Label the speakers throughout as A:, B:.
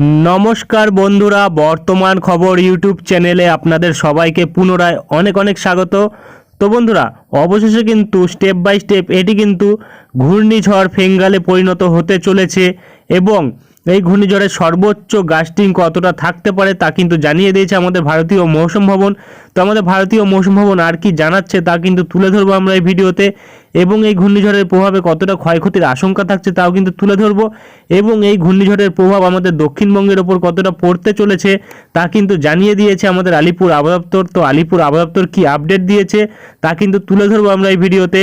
A: নমস্কার বন্ধুরা, বর্তমান খবর ইউটিউব চ্যানেলে আপনাদের সবাইকে পুনরায় অনেক অনেক স্বাগত। তো বন্ধুরা, অবশেষে কিন্তু স্টেপ বাই স্টেপ এটি কিন্তু ঘূর্ণিঝড় ফেঙ্গালে পরিণত হতে চলেছে এবং এই ঘূর্ণিঝড়ের সর্বোচ্চ গাস্টিং কতটা থাকতে পারে তা কিন্তু জানিয়ে দিয়েছে আমাদের ভারতীয় মৌসুম ভবন। তো আমাদের ভারতীয় মৌসুম ভবন আর কি জানাচ্ছে তা কিন্তু তুলে ধরবো আমরা এই ভিডিওতে। এবং এই ঘূর্ণিঝড়ের প্রভাবে কতটা ক্ষয়ক্ষতির আশঙ্কা থাকছে তাও কিন্তু তুলে ধরবো। এবং এই ঘূর্ণিঝড়ের প্রভাব আমাদের দক্ষিণবঙ্গের ওপর কতটা পড়তে চলেছে তা কিন্তু জানিয়ে দিয়েছে আমাদের আলিপুর আবহাওয়া দপ্তর। তো আলিপুর আবহাওয়া দপ্তর কী আপডেট দিয়েছে তা কিন্তু তুলে ধরবো আমরা এই ভিডিওতে।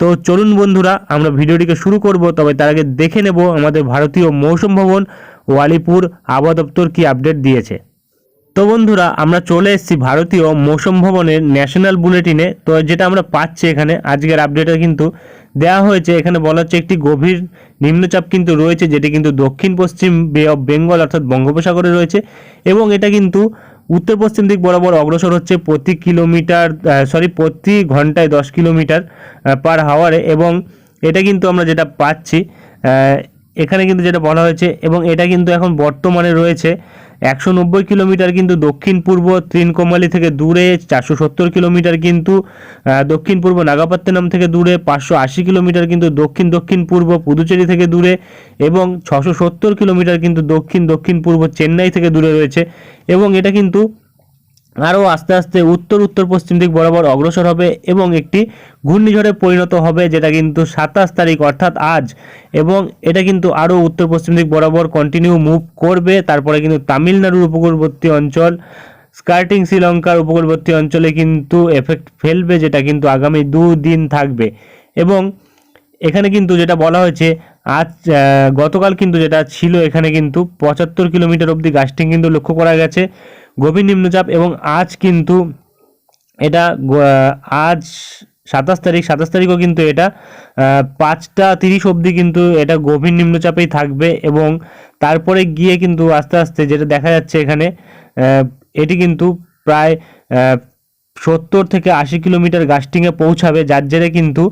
A: তো চলুন বন্ধুরা, আমরা ভিডিওটিকে শুরু করব, তবে তার আগে দেখে নেব আমাদের ভারতীয় মৌসুম ভবন ও আলিপুর আবহাওয়া দপ্তর কি আপডেট দিয়েছে। তো বন্ধুরা, আমরা চলে এসেছি ভারতীয় মৌসুম ভবনের ন্যাশনাল বুলেটিনে তো যেটা আমরা পাচ্ছি এখানে, আজকের আপডেটে কিন্তু দেওয়া হয়েছে। এখানে বলা হচ্ছে একটি গভীর নিম্নচাপ কিন্তু রয়েছে, যেটি কিন্তু দক্ষিণ পশ্চিম বে অফ বেঙ্গল অর্থাৎ বঙ্গোপসাগরে রয়েছে এবং এটা কিন্তু উত্তর পশ্চিম দিক বরাবর অগ্রসর হচ্ছে প্রতি কিলোমিটার সরি প্রতি ঘন্টায় দশ কিলোমিটার পার হাওয়ারে এবং এটা কিন্তু আমরা যেটা পাচ্ছি এখানে কিন্তু যেটা বলা হয়েছে এবং এটা কিন্তু এখন বর্তমানে রয়েছে একশো নব্বই কিলোমিটার কিন্তু দক্ষিণ পূর্ব ত্রিনকোমালি থেকে দূরে, চারশো সত্তর কিলোমিটার কিন্তু দক্ষিণ পূর্ব নাগাপত্তনম থেকে দূরে, পাঁচশো আশি কিলোমিটার কিন্তু দক্ষিণ দক্ষিণ পূর্ব পুদুচেরি থেকে দূরে এবং ছশো সত্তর কিলোমিটার কিন্তু দক্ষিণ দক্ষিণ পূর্ব চেন্নাই থেকে দূরে রয়েছে এবং এটা কিন্তু আরও আস্তে আস্তে উত্তর উত্তর, পশ্চিম দিক বরাবর অগ্রসর হবে এবং একটি ঘূর্ণিঝড়ে পরিণত হবে, যেটা কিন্তু সাতাশ তারিখ, অর্থাৎ আজ। এবং এটা কিন্তু আরও উত্তর, পশ্চিম দিক বরাবর কন্টিনিউ মুভ করবে। তারপরে কিন্তু তামিলনাড়ুর উপকূলবর্তী অঞ্চল, স্কার্টিং শ্রীলঙ্কার উপকূলবর্তী অঞ্চলে কিন্তু এফেক্ট ফেলবে, যেটা কিন্তু আগামী দুদিন থাকবে। এবং এখানে কিন্তু যেটা বলা হয়েছে, আজ গতকাল কিন্তু যেটা ছিল, এখানে কিন্তু পঁচাত্তর কিলোমিটার অবধি গাস্টিং কিন্তু লক্ষ্য করা গেছে। গভীর নিম্নচাপ এবং আজ কিন্তু এটা আজ সাতাশ তারিখ, সাতাশ তারিখও কিন্তু এটা পাঁচটা তিরিশ অবধি কিন্তু এটা গভীর নিম্নচাপেই থাকবে এবং তারপরে গিয়ে কিন্তু আস্তে আস্তে যেটা দেখা যাচ্ছে এখানে এটি কিন্তু প্রায় সত্তর থেকে আশি কিলোমিটার গাস্টিংয়ে পৌঁছাবে, যার জেরে কিন্তু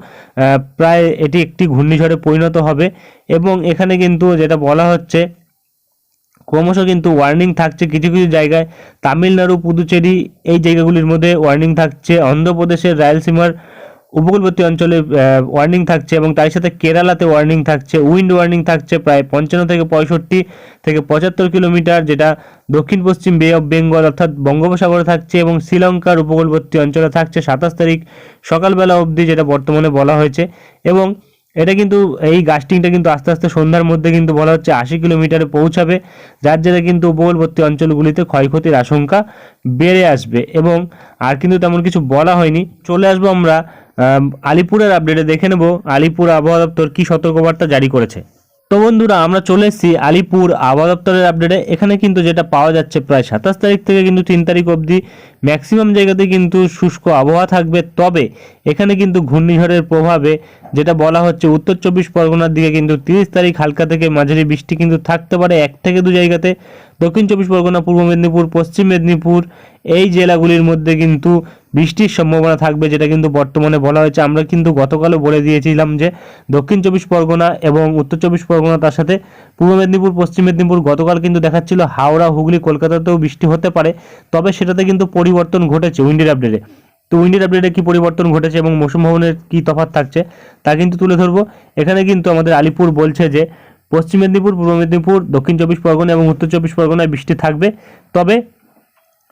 A: প্রায় এটি একটি ঘূর্ণিঝড়ে পরিণত হবে এবং এখানে কিন্তু যেটা বলা হচ্ছে ক্রমশ কিন্তু ওয়ার্নিং থাকছে কিছু কিছু জায়গায়। তামিলনাড়ু, পুদুচেরি এই জায়গাগুলির মধ্যে ওয়ার্নিং থাকছে। অন্ধ্রপ্রদেশের রায়লসীমার উপকূলবর্তী অঞ্চলে ওয়ার্নিং থাকছে এবং তার সাথে কেরালাতে ওয়ার্নিং থাকছে। উইন্ড ওয়ার্নিং থাকছে প্রায় পঞ্চান্ন থেকে পঁয়ষট্টি থেকে পঁচাত্তর কিলোমিটার, যেটা দক্ষিণ পশ্চিম বে অফ বেঙ্গল অর্থাৎ বঙ্গোপসাগরে থাকছে এবং শ্রীলঙ্কার উপকূলবর্তী অঞ্চলে থাকছে সাতাশ তারিখ সকালবেলা অবধি, যেটা বর্তমানে বলা হয়েছে। এবং এটা কিন্তু এই গাস্টিংটা কিন্তু আস্তে আস্তে সন্ধ্যার মধ্যে কিন্তু বলা হচ্ছে আশি কিলোমিটারে পৌঁছাবে। যার জেরে কিন্তু উপকূলবর্তী অঞ্চলগুলিতে ক্ষয়ক্ষতির আশঙ্কা বেড়ে আসবে এবং আর কিন্তু তেমন কিছু বলা হয়নি। চলে আসব আমরা আলিপুরের আপডেটে দেখে নেব। আলিপুর আবহাওয়া দপ্তর কী সতর্কবার্তা জারি করেছে। তো বন্ধুরা, আমরা চলে এসেছি আলিপুর আবহাওয়া দপ্তরের আপডেটে এখানে কিন্তু যেটা পাওয়া যাচ্ছে প্রায় সাতাশ তারিখ থেকে কিন্তু তিন তারিখ অবধি। ম্যাক্সিমাম জায়গাতে কিন্তু শুষ্ক আবহাওয়া থাকবে। তবে এখানে কিন্তু ঘূর্ণিঝড়ের প্রভাবে যেটা বলা হচ্ছে, উত্তর চব্বিশ পরগনার দিকে কিন্তু তিরিশ তারিখ হালকা থেকে মাঝারি বৃষ্টি কিন্তু থাকতে পারে এক থেকে দু জায়গাতে। দক্ষিণ চব্বিশ পরগনা, পূর্ব মেদিনীপুর, পশ্চিম মেদিনীপুর এই জেলাগুলির মধ্যে কিন্তু বৃষ্টির সম্ভাবনা থাকবে, যেটা কিন্তু বর্তমানে বলা হয়েছে। আমরা কিন্তু গতকালও বলে দিয়েছিলাম যে দক্ষিণ চব্বিশ পরগনা এবং উত্তর চব্বিশ পরগনা, তার সাথে পূর্ব মেদিনীপুর, পশ্চিম মেদিনীপুর গতকাল কিন্তু দেখাচ্ছিল হাওড়া, হুগলি, কলকাতাতেও বৃষ্টি হতে পারে। তবে সেটাতে কিন্তু পরিবর্তন ঘটেছে উইন্ডের আপডেটে। তো উইন্ডের আপডেটে কী পরিবর্তন ঘটেছে এবং মৌসুম ভবনের কী তফাৎ থাকছে, তা কিন্তু তুলে ধরবো। এখানে কিন্তু আমাদের আলিপুর বলছে যে পশ্চিম মেদিনীপুর, পূর্ব মেদিনীপুর, দক্ষিণ চব্বিশ পরগনা এবং উত্তর চব্বিশ পরগনায় বৃষ্টি থাকবে। তবে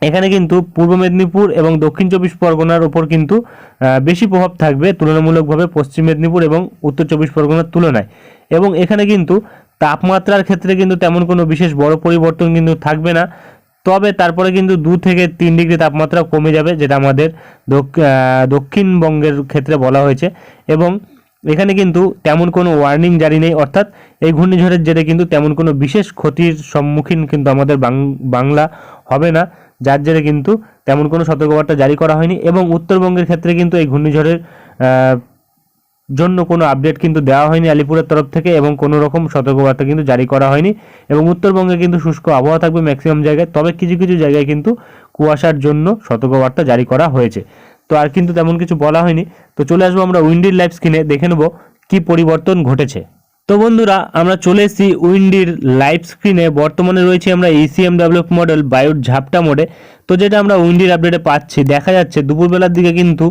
A: এখানে কিন্তু পূর্ব মেদিনীপুর এবং দক্ষিণ চব্বিশ পরগনার ওপর কিন্তু বেশি প্রভাব থাকবে তুলনামূলকভাবে পশ্চিম মেদিনীপুর এবং উত্তর চব্বিশ পরগনার তুলনায়। এবং এখানে কিন্তু তাপমাত্রার ক্ষেত্রে কিন্তু তেমন কোনো বিশেষ বড় পরিবর্তন কিন্তু থাকবে না। তবে তারপরে কিন্তু দু থেকে তিন ডিগ্রি তাপমাত্রা কমে যাবে, যেটা আমাদের দক- দক্ষিণবঙ্গের ক্ষেত্রে বলা হয়েছে। এবং এখানে কিন্তু তেমন কোনো ওয়ার্নিং জারি নেই, অর্থাৎ এই ঘূর্ণিঝড়ের জেরে কিন্তু তেমন কোনো বিশেষ ক্ষতির সম্মুখীন কিন্তু আমাদের বাংলা হবে না। যার জেরে কিন্তু তেমন কোনো সতর্কবার্তা জারি করা হয়নি এবং উত্তরবঙ্গের ক্ষেত্রে কিন্তু এই ঘূর্ণিঝড়ের জন্য কোনো আপডেট কিন্তু দেওয়া হয়নি আলিপুরের তরফ থেকে এবং কোনো রকম সতর্কবার্তা কিন্তু জারি করা হয়নি এবং উত্তরবঙ্গে কিন্তু শুষ্ক আবহাওয়া থাকবে ম্যাক্সিমাম জায়গায়। তবে কিছু কিছু জায়গায় কিন্তু কুয়াশার জন্য সতর্কবার্তা জারি করা হয়েছে। তো আর কিন্তু তেমন কিছু বলা হয়নি। তো চলে আসব আমরা উইন্ডির লাইভ স্ক্রিনে। দেখে নেব কী পরিবর্তন ঘটেছে। তো বন্ধুরা, আমরা চলে এসেছি উইন্ডির লাইভ স্ক্রিনে। বর্তমানে রয়েছে আমরা এসিএম ডেভেলপ মডেল বায়ুর ঝাপটা মোডে। তো যেটা আমরা উইন্ডির আপডেটে পাচ্ছি, দেখা যাচ্ছে দুপুরবেলার দিকে কিন্তু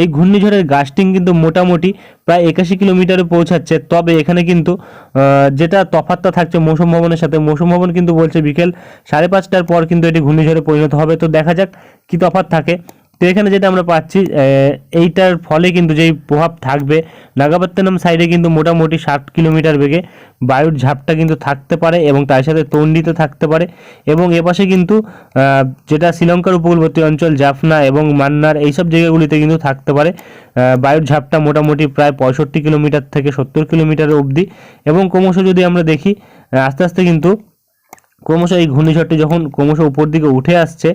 A: এই ঘূর্ণিঝড়ের গাস্টিং কিন্তু মোটামুটি প্রায় একাশি কিলোমিটারে পৌঁছাচ্ছে। তবে এখানে কিন্তু যেটা তফাতটা থাকছে মৌসুম ভবনের সাথে, মৌসুম ভবন কিন্তু বলছে বিকেল সাড়ে পাঁচটার পর কিন্তু এটি ঘূর্ণিঝড়ে পরিণত হবে। তো দেখা যাক কি তফাৎ থাকে। তো এখানে যেটা আমরা পাচ্ছি এইটার ফলে কিন্তু যেই প্রভাব থাকবে, নাগাপত্তনম সাইডে কিন্তু মোটামুটি ষাট কিলোমিটার বেগে বায়ুর ঝাপটা কিন্তু থাকতে পারে এবং তার সাথে তন্ডিতে থাকতে পারে এবং এপাশে কিন্তু যেটা শ্রীলঙ্কার উপকূলবর্তী অঞ্চল, জাফনা এবং মান্নার এইসব জায়গাগুলিতে কিন্তু থাকতে পারে বায়ুর ঝাপটা মোটামুটি প্রায় পঁয়ষট্টি কিলোমিটার থেকে সত্তর কিলোমিটার অবধি এবং ক্রমশ যদি আমরা দেখি আস্তে আস্তে কিন্তু ক্রমশ এই ঘূর্ণিঝড়টি যখন ক্রমশ উপর দিকে উঠে আসছে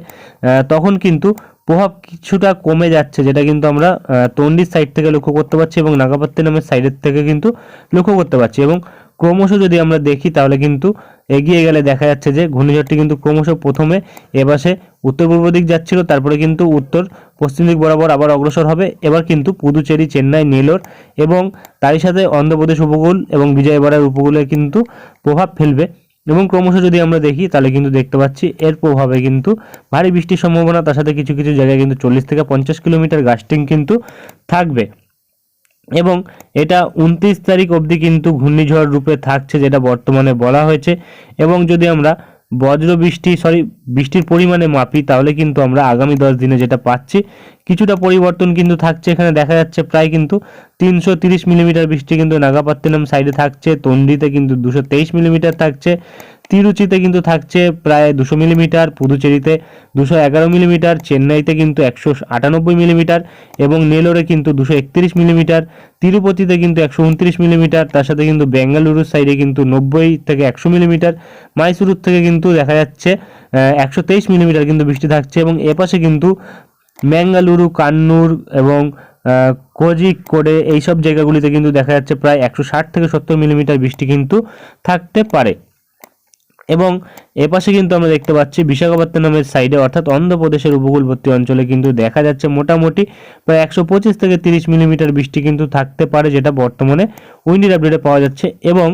A: তখন কিন্তু প্রভাব কিছুটা কমে যাচ্ছে, যেটা কিন্তু আমরা তন্ডির সাইড থেকে লক্ষ্য করতে পারছি এবং নাগাপত্তনমের সাইডের থেকে কিন্তু লক্ষ্য করতে পারছি এবং ক্রমশ যদি আমরা দেখি তাহলে কিন্তু এগিয়ে গেলে দেখা যাচ্ছে যে ঘূর্ণিঝড়টি কিন্তু ক্রমশ প্রথমে এপাশে উত্তর পূর্ব দিক যাচ্ছিল, তারপরে কিন্তু উত্তর পশ্চিম দিক বরাবর আবার অগ্রসর হবে। এবার কিন্তু পুদুচেরি, চেন্নাই, নেলোর এবং তারই সাথে অন্ধ্রপ্রদেশ উপকূল এবং বিজয়বাড়ার উপকূলে কিন্তু প্রভাব ফেলবে। এবং ক্রমশ যদি আমরা দেখি, তাহলে কিন্তু দেখতে পাচ্ছি এর প্রভাবে কিন্তু ভারী বৃষ্টির সম্ভাবনা, তার সাথে কিছু কিছু জায়গায় কিন্তু চল্লিশ থেকে পঞ্চাশ কিলোমিটার গাস্টিং কিন্তু থাকবে। এবং এটা উনত্রিশ তারিখ অবধি কিন্তু ঘূর্ণিঝড় রূপে থাকছে, যেটা বর্তমানে বলা হয়েছে। এবং যদি আমরা বজ্র বৃষ্টি সরি বৃষ্টির পরিমাণে মাপি, তাহলে কিন্তু আমরা আগামী দশ দিনে যেটা পাচ্ছি, কিছুটা পরিবর্তন কিন্তু থাকছে, এখানে দেখা যাচ্ছে প্রায় কিন্তু তিনশো তিরিশ মিলিমিটার বৃষ্টি কিন্তু নাগাপাত্তিনাম সাইডে থাকছে তন্ডিতে কিন্তু দুশো তেইশ মিলিমিটার থাকছে তিরুচিতে কিন্তু থাকছে প্রায় দুশো মিলিমিটার, পুদুচেরিতে দুশো এগারো মিলিমিটার, চেন্নাইতে কিন্তু একশো আটানব্বই মিলিমিটার এবং নেলোরে কিন্তু দুশো একত্রিশ মিলিমিটার, তিরুপতিতে কিন্তু একশো উনত্রিশ মিলিমিটার, তার সাথে কিন্তু বেঙ্গালুরুর সাইডে কিন্তু নব্বই থেকে একশো মিলিমিটার, মাইসুরুর থেকে কিন্তু দেখা যাচ্ছে একশো তেইশ মিলিমিটার কিন্তু বৃষ্টি থাকছে এবং এপাশে কিন্তু ম্যাঙ্গালুরু, কান্নুর এবং কোজিকোডে এইসব জায়গাগুলিতে কিন্তু দেখা যাচ্ছে প্রায় একশো ষাট থেকে সত্তর মিলিমিটার বৃষ্টি কিন্তু থাকতে পারে। এবং এপাশে কিন্তু আমরা দেখতে পাচ্ছি বিশাখাপত্তনমের সাইডে অর্থাৎ অন্ধ্রপ্রদেশের উপকূলবর্তী অঞ্চলে কিন্তু দেখা যাচ্ছে মোটামুটি প্রায় একশো পঁচিশ থেকে তিরিশ মিলিমিটার বৃষ্টি কিন্তু থাকতে পারে, যেটা বর্তমানে উইন্ডির আপডেটে পাওয়া যাচ্ছে। এবং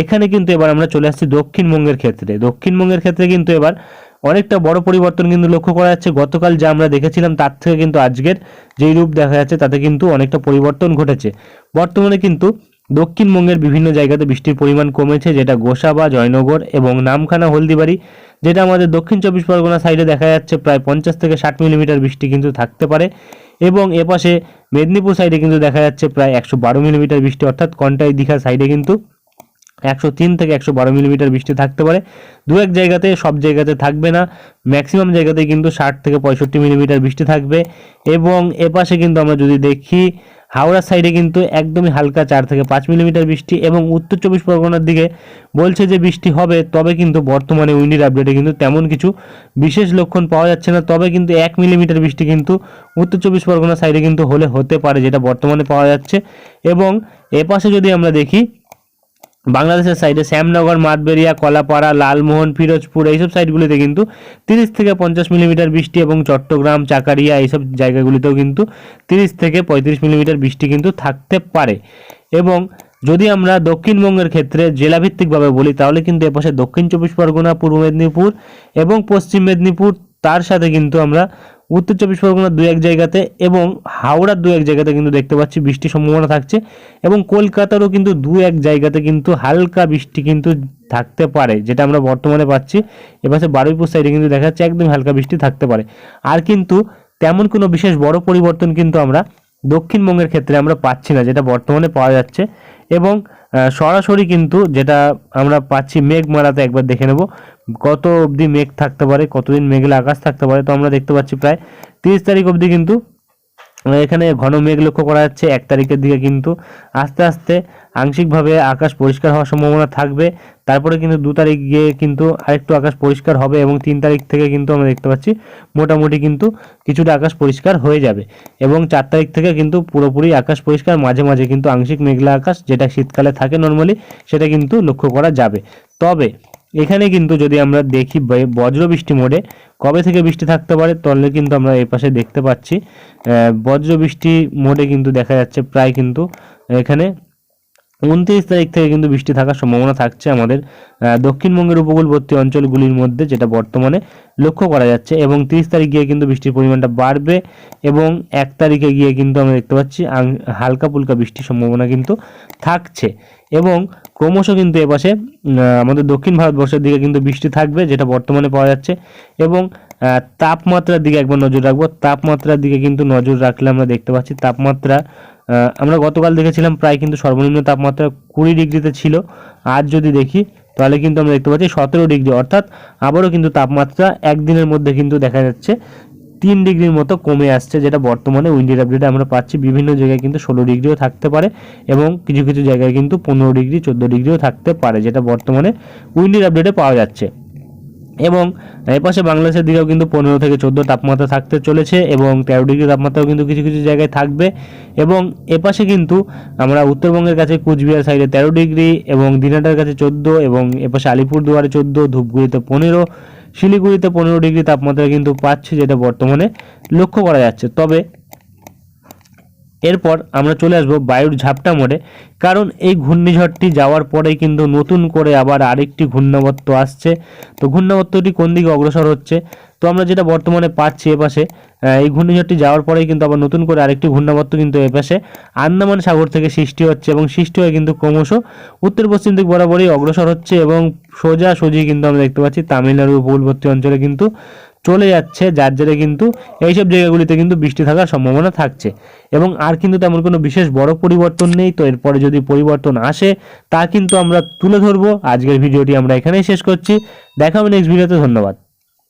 A: এখানে কিন্তু এবার আমরা চলে আসছি দক্ষিণবঙ্গের ক্ষেত্রে। দক্ষিণবঙ্গের ক্ষেত্রে কিন্তু এবার অনেকটা বড় পরিবর্তন কিন্তু লক্ষ্য করা যাচ্ছে। গতকাল যা আমরা দেখেছিলাম, তার থেকে কিন্তু আজকের যেই রূপ দেখা যাচ্ছে, তাতে কিন্তু অনেকটা পরিবর্তন ঘটেছে। বর্তমানে কিন্তু দক্ষিণবঙ্গের বিভিন্ন জায়গাতে বৃষ্টির পরিমাণ কমেছে, যেটা গোসাবা, জয়নগর এবং নামখানা, হলদিবাড়ি, যেটা আমাদের দক্ষিণ চব্বিশ পরগনা সাইডে দেখা যাচ্ছে প্রায় পঞ্চাশ থেকে ষাট মিলিমিটার বৃষ্টি কিন্তু থাকতে পারে এবং এপাশে মেদিনীপুর সাইডে কিন্তু দেখা যাচ্ছে প্রায় একশো বারো মিলিমিটার বৃষ্টি, অর্থাৎ কন্টাই দীঘা সাইডে কিন্তু একশো তিন থেকে একশো বারো মিলিমিটার বৃষ্টি থাকতে পারে। দু এক জায়গাতে, সব জায়গাতে থাকবে না, ম্যাক্সিমাম জায়গাতে কিন্তু ষাট থেকে পঁয়ষট্টি মিলিমিটার বৃষ্টি থাকবে এবং এপাশে কিন্তু আমরা যদি দেখি হাওড়ার সাইডে কিন্তু একদমই হালকা চার থেকে পাঁচ মিলিমিটার বৃষ্টি এবং উত্তর চব্বিশ পরগনার দিকে বলছে যে বৃষ্টি হবে, তবে কিন্তু বর্তমানে উইন্ডির আপডেটে কিন্তু তেমন কিছু বিশেষ লক্ষণ পাওয়া যাচ্ছে না। তবে কিন্তু এক মিলিমিটার বৃষ্টি কিন্তু উত্তর চব্বিশ পরগনা সাইডে কিন্তু হলে হতে পারে, যেটা বর্তমানে পাওয়া যাচ্ছে। এবং এপাশে যদি আমরা দেখি বাংলাদেশের সাইডে শ্যামনগর, মাতবেরিয়া, কলাপাড়া, লালমোহন, ফিরোজপুর এইসব সাইডগুলিতে কিন্তু তিরিশ থেকে পঞ্চাশ মিলিমিটার বৃষ্টি এবং চট্টগ্রাম, চাকারিয়া এইসব জায়গাগুলিতেও কিন্তু তিরিশ থেকে পঁয়ত্রিশ মিলিমিটার বৃষ্টি কিন্তু থাকতে পারে। এবং যদি আমরা দক্ষিণবঙ্গের ক্ষেত্রে জেলাভিত্তিকভাবে বলি, তাহলে কিন্তু এপাশে দক্ষিণ চব্বিশ পরগনা, পূর্ব মেদিনীপুর এবং পশ্চিম মেদিনীপুর, তার সাথে কিন্তু আমরা উত্তর চব্বিশ পরগনার দু এক জায়গাতে এবং হাওড়ার দু এক জায়গাতে কিন্তু দেখতে পাচ্ছি বৃষ্টির সম্ভাবনা থাকছে এবং কলকাতারও কিন্তু দু এক জায়গাতে কিন্তু হালকা বৃষ্টি কিন্তু থাকতে পারে, যেটা আমরা বর্তমানে পাচ্ছি। এপাশে বারুইপুর সাইডে কিন্তু দেখা যাচ্ছে একদম হালকা বৃষ্টি থাকতে পারে। আর কিন্তু তেমন কোনো বিশেষ বড় পরিবর্তন কিন্তু আমরা দক্ষিণবঙ্গের ক্ষেত্রে আমরা পাচ্ছি না, যেটা বর্তমানে পাওয়া যাচ্ছে। এবং সরাসরি কিন্তু যেটা আমরা পাচ্ছি মেঘ মারাতে একবার দেখে নেব। কত অবধি মেঘ থাকতে পারে, কতদিন মেঘলা আকাশ থাকতে পারে, তো আমরা দেখতে পাচ্ছি প্রায় তিরিশ তারিখ অবধি কিন্তু এখানে ঘন মেঘ লক্ষ্য করা যাচ্ছে এক তারিখের দিকে কিন্তু। আস্তে আস্তে আংশিকভাবে আকাশ পরিষ্কার হওয়ার সম্ভাবনা থাকবে। তারপরে কিন্তু দু তারিখ গিয়ে কিন্তু আরেকটু আকাশ পরিষ্কার হবে এবং তিন তারিখ থেকে কিন্তু আমরা দেখতে পাচ্ছি মোটামুটি কিন্তু কিছুটা আকাশ পরিষ্কার হয়ে যাবে। এবং চার তারিখ থেকে কিন্তু পুরোপুরি আকাশ পরিষ্কার, মাঝে মাঝে কিন্তু আংশিক মেঘলা আকাশ যেটা শীতকালে থাকে নর্মালি সেটা কিন্তু লক্ষ্য করা যাবে। তবে এখানে কিন্তু যদি আমরা দেখি বে- বজ্র বৃষ্টি মোডে কবে থেকে বৃষ্টি থাকতে পারে তাহলে কিন্তু আমরা এই পাশে দেখতে পাচ্ছি বজ্র বৃষ্টি মোডে কিন্তু দেখা যাচ্ছে প্রায় কিন্তু এখানে উনত্রিশ তারিখ থেকে কিন্তু বৃষ্টি থাকার সম্ভাবনা থাকছে আমাদের দক্ষিণবঙ্গের উপকূলবর্তী অঞ্চলগুলির মধ্যে, যেটা বর্তমানে লক্ষ্য করা যাচ্ছে। এবং তিরিশ তারিখ গিয়ে কিন্তু বৃষ্টির পরিমাণটা বাড়বে এবং এক তারিখে গিয়ে কিন্তু আমরা দেখতে পাচ্ছি হালকা পুলকা বৃষ্টির সম্ভাবনা কিন্তু থাকছে। এবং ক্রমশ কিন্তু এপাশে আমাদের দক্ষিণ ভারতবর্ষের দিকে কিন্তু বৃষ্টি থাকবে, যেটা বর্তমানে পাওয়া যাচ্ছে। এবং তাপমাত্রার দিকে একবার নজর রাখব। তাপমাত্রার দিকে কিন্তু নজর রাখলে আমরা দেখতে পাচ্ছি তাপমাত্রা আমরা গতকাল দেখেছিলাম প্রায় কিন্তু সর্বনিম্ন তাপমাত্রা কুড়ি ডিগ্রিতে ছিল। আজ যদি দেখি, তাহলে কিন্তু আমরা দেখতে পাচ্ছি সতেরো ডিগ্রি। অর্থাৎ আবারও কিন্তু তাপমাত্রা একদিনের মধ্যে কিন্তু দেখা যাচ্ছে তিন ডিগ্রির মতো কমে আসছে, যেটা বর্তমানে উইন্ডের আপডেটে আমরা পাচ্ছি। বিভিন্ন জায়গায় কিন্তু ষোলো ডিগ্রিও থাকতে পারে এবং কিছু কিছু জায়গায় কিন্তু পনেরো ডিগ্রি, চোদ্দ ডিগ্রিও থাকতে পারে, যেটা বর্তমানে উইন্ডের আপডেটে পাওয়া যাচ্ছে। এবং এপাশে বাংলাদেশের দিকেও কিন্তু পনেরো থেকে চোদ্দ তাপমাত্রা থাকতে চলেছে এবং তেরো ডিগ্রি তাপমাত্রাও কিন্তু কিছু কিছু জায়গায় থাকবে। এবং এপাশে কিন্তু আমরা উত্তরবঙ্গের কাছে কুচবিহার সাইডে তেরো ডিগ্রি এবং দিনাটার কাছে চোদ্দ এবং এপাশে আলিপুরদুয়ারে চোদ্দ, ধূপগুড়িতে পনেরো, শিলিগুড়িতে পনেরো ডিগ্রি তাপমাত্রা কিন্তু পাচ্ছি যেটা বর্তমানে লক্ষ্য করা যাচ্ছে। তবে এরপর আমরা চলে আসব বায়ুর ঝাপটা মোড়ে। কারণ এই ঘূর্ণিঝড়টি যাওয়ার পরেই কিন্তু নতুন করে আবার আরেকটি ঘূর্ণাবর্ত আসছে। তো ঘূর্ণাবর্তটি কোন দিকে অগ্রসর হচ্ছে? তো আমরা যেটা বর্তমানে পাচ্ছি এপাশে এই ঘূর্ণিঝড়টি যাওয়ার পরেই কিন্তু আবার নতুন করে আরেকটি ঘূর্ণাবর্ত কিন্তু এপাশে আন্দামান সাগর থেকে সৃষ্টি হচ্ছে এবং সৃষ্টি হয়ে কিন্তু ক্রমশ উত্তর পশ্চিম দিক বরাবরই অগ্রসর হচ্ছে এবং সোজা সোজি কিন্তু আমরা দেখতে পাচ্ছি তামিলনাড়ু উপকূলবর্তী অঞ্চলে কিন্তু চলে যাচ্ছে, যার জেরে কিন্তু এইসব জায়গাগুলিতে কিন্তু বৃষ্টি থাকার সম্ভাবনা থাকছে। এবং আর কিন্তু তেমন কোনো বিশেষ বড় পরিবর্তন নেই, তো এরপরে যদি পরিবর্তন আসে, তা কিন্তু আমরা তুলে ধরবো। আজকের ভিডিওটি আমরা এখানেই শেষ করছি। দেখা হবে নেক্সট ভিডিওতে ধন্যবাদ।